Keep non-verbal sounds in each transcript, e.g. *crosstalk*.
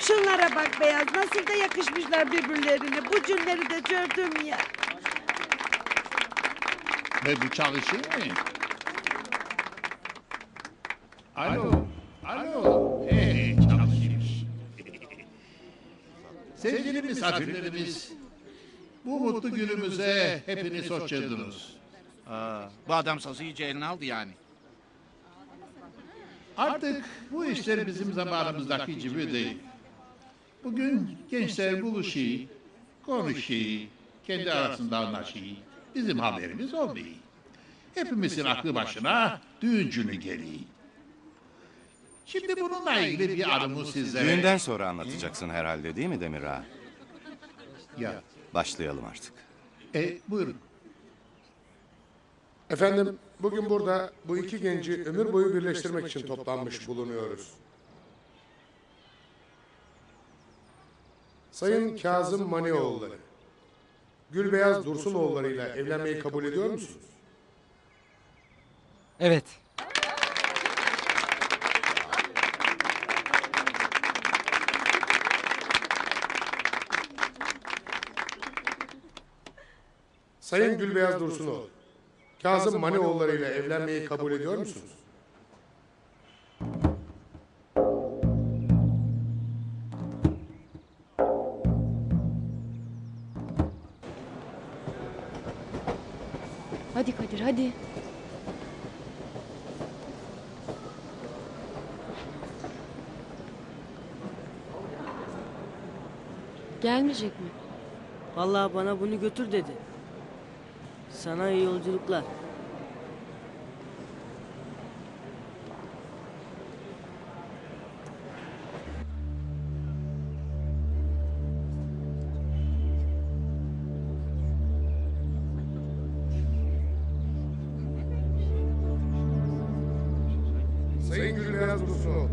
Şunlara bak beyaz nasıl da yakışmışlar birbirlerine. Bu cümleri de gördüm ya. Ve bu çalışır mı? Alo, alo. Hey, çalışır. *laughs* Sevgili misafirlerimiz, bu mutlu günümüze hepiniz hoş geldiniz. Aa, bu adam sazı iyice eline aldı yani. Artık bu işler bizim zamanımızdaki gibi değil. Bugün gençler buluşuyor, konuşuyor, kendi arasında anlaşıyor. Bizim haberimiz olmuyor. Hepimizin aklı başına düğün günü geliyor. Şimdi bununla ilgili bir anımı sizlere... Düğünden sonra anlatacaksın herhalde değil mi Demir Ağa? Ya, Başlayalım artık. e, buyurun. Efendim, bugün burada bu iki genci ömür boyu birleştirmek için toplanmış bulunuyoruz. Sayın Kazım Manioğulları, Gülbeyaz Dursunoğulları ile evlenmeyi kabul ediyor musunuz? Evet. Sayın Gülbeyaz Dursunoğlu, Kazım Manioğulları ile evlenmeyi kabul ediyor musunuz? Hadi Kadir hadi. Gelmeyecek mi? Vallahi bana bunu götür dedi. Sana iyi yolculuklar. Sayın Gülbeyaz Dursunoğlu,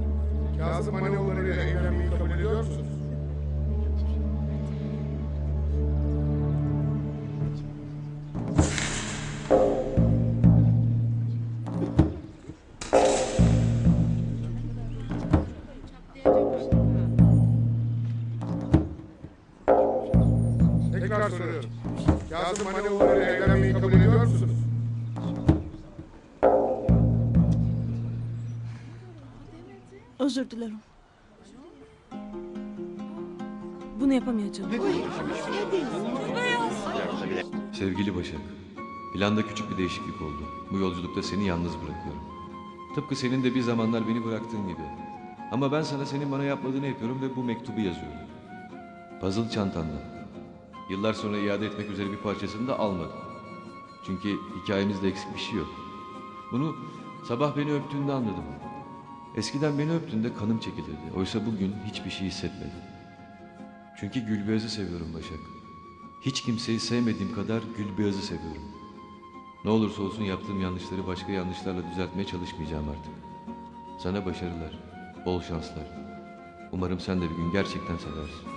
Kazım Manioğulları ile evlenmeyi kabul ediyor musunuz? Tekrar soruyorum. Kazım Manioğulları ile evlenmeyi Özür dilerim. Bunu yapamayacağım. Sevgili Başak, planda küçük bir değişiklik oldu. Bu yolculukta seni yalnız bırakıyorum. Tıpkı senin de bir zamanlar beni bıraktığın gibi. Ama ben sana senin bana yapmadığını yapıyorum ve bu mektubu yazıyorum. Puzzle çantandan. Yıllar sonra iade etmek üzere bir parçasını da almadım. Çünkü hikayemizde eksik bir şey yok. Bunu sabah beni öptüğünde anladım. Eskiden beni öptüğünde kanım çekilirdi. Oysa bugün hiçbir şey hissetmedim. Çünkü Gülbeyaz'ı seviyorum Başak. Hiç kimseyi sevmediğim kadar Gülbeyaz'ı seviyorum. Ne olursa olsun yaptığım yanlışları başka yanlışlarla düzeltmeye çalışmayacağım artık. Sana başarılar, bol şanslar. Umarım sen de bir gün gerçekten seversin.